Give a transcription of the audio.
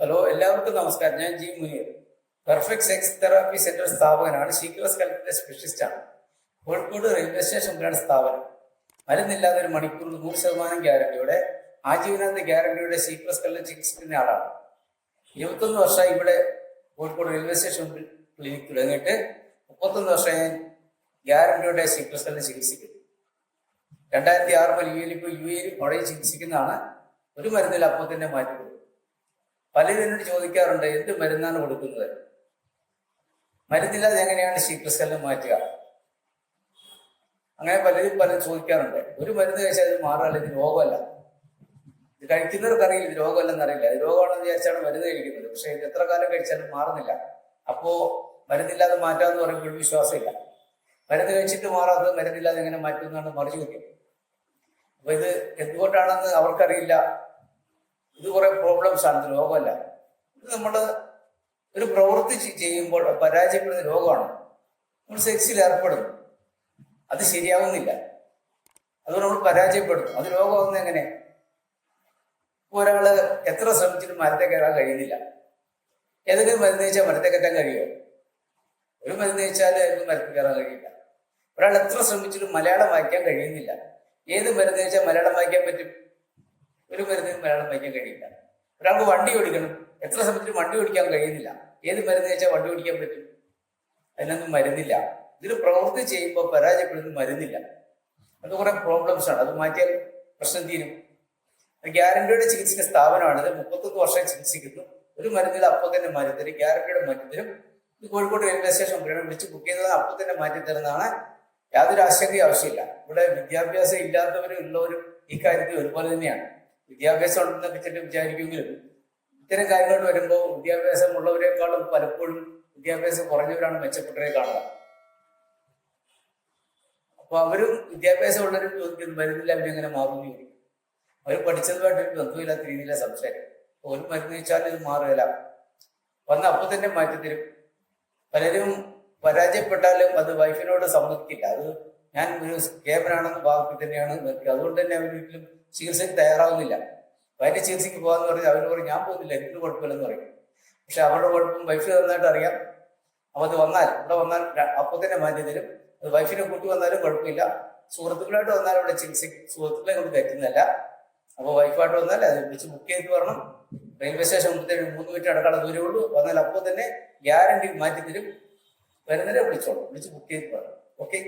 Hello എല്ലാവർക്കും നമസ്കാരം. ഞാൻ G Muneer. Perfect sex therapy centre സ്ഥാപകനാണ് ശീക്രസ് കലക്ടർ സ്പെഷ്യലിസ്റ്റ് ആണ്. കോഴിക്കോട് റെയിൽവേ സ്റ്റേഷൻ മുതലാണ് സ്ഥാപനം. മരുന്നില്ലാതെ ഒരു മണിക്കൂറിൽ നൂറ് ശതമാനം ഗ്യാരണ്ടിയോടെ ആജീവനാന്ത ഗ്യാരണ്ടിയുടെ ശീക്രസ് കല്ലിൽ ചികിത്സിക്കുന്ന ആളാണ്. ഇരുപത്തൊന്ന് വർഷമായി ഇവിടെ കോഴിക്കോട് റെയിൽവേ സ്റ്റേഷൻ ക്ലിനിക് തുടങ്ങിയിട്ട് മുപ്പത്തൊന്ന് വർഷമായി ഞാൻ ഗ്യാരണ്ടിയുടെ ശീക്രസ് കല്ലിൽ ചികിത്സിക്കുന്നു രണ്ടായിരത്തി ആറ് മുതൽ യു എയിൽ ഇപ്പോൾ യു എയിൽ ചികിത്സിക്കുന്നതാണ്. ഒരു മരുന്നിൽ അപ്പോൾ തന്നെ മാറ്റി പലരും എന്നോട് ചോദിക്കാറുണ്ട് എന്ത് മരുന്നാണ് കൊടുക്കുന്നത്? മരുന്നില്ലാതെ എങ്ങനെയാണ് ശീക്രസ്കല്ല് മാറ്റുക? അങ്ങനെ പലരും പലരും ചോദിക്കാറുണ്ട്. ഒരു മരുന്ന് കഴിച്ചാൽ ഇത് മാറാല്ല ഇത് രോഗമല്ല. ഇത് കഴിക്കുന്നവർക്ക് അറിയില്ല ഇത് രോഗമല്ലെന്ന് അറിയില്ല. ഇത് രോഗമാണെന്ന് വിചാരിച്ചാണ് മരുന്ന് കഴിക്കുന്നത്. പക്ഷെ ഇത് എത്ര കാലം കഴിച്ചാലും മാറുന്നില്ല. അപ്പോ മരുന്നില്ലാതെ മാറ്റാമെന്ന് പറയുമ്പോൾ വിശ്വാസമില്ല. മരുന്ന് കഴിച്ചിട്ട് മാറാത്തത് മരുന്നില്ലാതെ എങ്ങനെ മാറ്റുമെന്നാണ് മറിച്ചു നോക്കിയത് അപ്പൊ ഇത് എന്തുകൊണ്ടാണെന്ന് അവർക്കറിയില്ല. ഇത് കുറെ പ്രോബ്ലംസ് ആണ് ഇത് രോഗമല്ല. ഇത് നമ്മൾ ഒരു പ്രവൃത്തി ചെയ്യുമ്പോൾ പരാജയപ്പെടുന്ന രോഗമാണ്. നമ്മൾ സെക്സിൽ ഏർപ്പെടുന്നു അത് ശരിയാവുന്നില്ല. അതുകൊണ്ട് നമ്മൾ പരാജയപ്പെടും. അത് രോഗമാകുന്ന എങ്ങനെ? ഒരാൾ എത്ര ശ്രമിച്ചിട്ടും മരത്തെ കയറാൻ കഴിയുന്നില്ല. ഏതെങ്കിലും മരുന്ന് കഴിച്ചാൽ മരത്തെ കയറ്റാൻ കഴിയുമോ? ഒരു മരുന്ന് കഴിച്ചാൽ അതിന് മരത്തിൽ കയറാൻ കഴിയില്ല. ഒരാൾ എത്ര ശ്രമിച്ചിട്ടും മലയാളം വായിക്കാൻ കഴിയുന്നില്ല. ഏത് മരുന്ന് കഴിച്ചാൽ മലയാളം വായിക്കാൻ പറ്റും? ഒരു മരുന്നിനും മലയാളം വായിക്കാൻ കഴിയില്ല. ഒരാൾക്ക് വണ്ടി ഓടിക്കണം. എത്ര സമയത്തിന് വണ്ടി ഓടിക്കാൻ കഴിയുന്നില്ല. ഏത് മരുന്ന് വെച്ചാൽ വണ്ടി ഓടിക്കാൻ പറ്റും? അതിനൊന്നും മരുന്നില്ല. ഇതിൽ പ്രവൃത്തി ചെയ്യുമ്പോൾ പരാജയപ്പെടുന്ന മരുന്നില്ല. അത് കുറെ പ്രോബ്ലംസ് ആണ്. അത് മാറ്റിയാൽ പ്രശ്നം തീരും. ഗ്യാരണ്ടിയുടെ ചികിത്സിക്കുന്ന സ്ഥാപനമാണ്. ഇത് മുപ്പത്തൊന്ന് വർഷം ചികിത്സിക്കുന്നു. ഒരു മരുന്നിൽ അപ്പോൾ തന്നെ മാറ്റി തരും. ഗ്യാരണ്ടിയുടെ മാറ്റി തരും. ഇത് കോഴിക്കോട് റെയിൽവേ സ്റ്റേഷൻ മുഖേന വിളിച്ച് ബുക്ക് ചെയ്തത്. അപ്പോൾ തന്നെ മാറ്റി തരുന്നതാണ് യാതൊരു ആശങ്കയും ആവശ്യമില്ല. ഇവിടെ വിദ്യാഭ്യാസം ഇല്ലാത്തവരും ഉള്ളവരും ഈ കാര്യത്തിൽ ഒരുപോലെ തന്നെയാണ്. വിദ്യാഭ്യാസം ഉണ്ടെന്നൊക്കെ ചെറിയ വിചാരിക്കുമെങ്കിലും ഇത്തരം കാര്യങ്ങളോട് വരുമ്പോൾ വിദ്യാഭ്യാസം ഉള്ളവരെക്കാളും പലപ്പോഴും വിദ്യാഭ്യാസം കുറഞ്ഞവരാണ് മെച്ചപ്പെട്ടവരെ കാണുക. അപ്പൊ അവരും വിദ്യാഭ്യാസം ഉള്ളവരും ചോദിക്കുന്നു മരുന്നില്ല അവരെങ്ങനെ മാറുന്നു ചോദിക്കും. അവർ പഠിച്ചതുമായിട്ട് ഒരു ബന്ധമില്ലാത്ത രീതിയിലാണ് അപ്പൊ ഒരു മരുന്ന് വെച്ചാൽ ഇത് മാറുകയില്ല. വന്ന അപ്പൊ തന്നെ മാറ്റി തരും. പലരും പരാജയപ്പെട്ടാലും അത് വൈഫിനോട് സമ്മതിക്കില്ല. അത് ഞാൻ ഒരു കേമനാണെന്ന് ഭാഗത്തിൽ തന്നെയാണ് നിൽക്കുക. അതുകൊണ്ട് തന്നെ അവർ വീട്ടിലും ചികിത്സയ്ക്ക് തയ്യാറാവുന്നില്ല. വൈദ്യ ചികിത്സയ്ക്ക് പോകാന്ന് പറഞ്ഞാൽ അവർ പറയും ഞാൻ പോകുന്നില്ല എനിക്ക് കുഴപ്പമില്ലെന്ന് പറയും. പക്ഷെ അവരുടെ കുഴപ്പം വൈഫിന് നന്നായിട്ട് അറിയാം. അപ്പൊ അത് വന്നാൽ ഇവിടെ വന്നാൽ അപ്പൊ അപ്പോൾ തന്നെ മാറ്റി തരും. അത് വൈഫിനെ കൂട്ടി വന്നാലും കുഴപ്പമില്ല. സുഹൃത്തുക്കളായിട്ട് വന്നാലും ഇവിടെ ചികിത്സയ്ക്ക് സുഹൃത്തുക്കളെ കൊണ്ട് കയറ്റുന്നതല്ല അപ്പോൾ വൈഫായിട്ട് വന്നാൽ അത് വിളിച്ച് ബുക്ക് ചെയ്ത് വരണം. റെയിൽവേ സ്റ്റേഷൻ മുമ്പത്തേക്ക് മൂന്ന് മിനിറ്റ് അടക്കാനുള്ള ദൂരേ ഉള്ളൂ. വന്നാൽ അപ്പോൾ തന്നെ ഗ്യാരണ്ടി മാറ്റി തരും. വരുന്നതിനെ വിളിച്ചോളൂ. വിളിച്ച് ബുക്ക് ചെയ്ത് വരണം. ഓക്കെ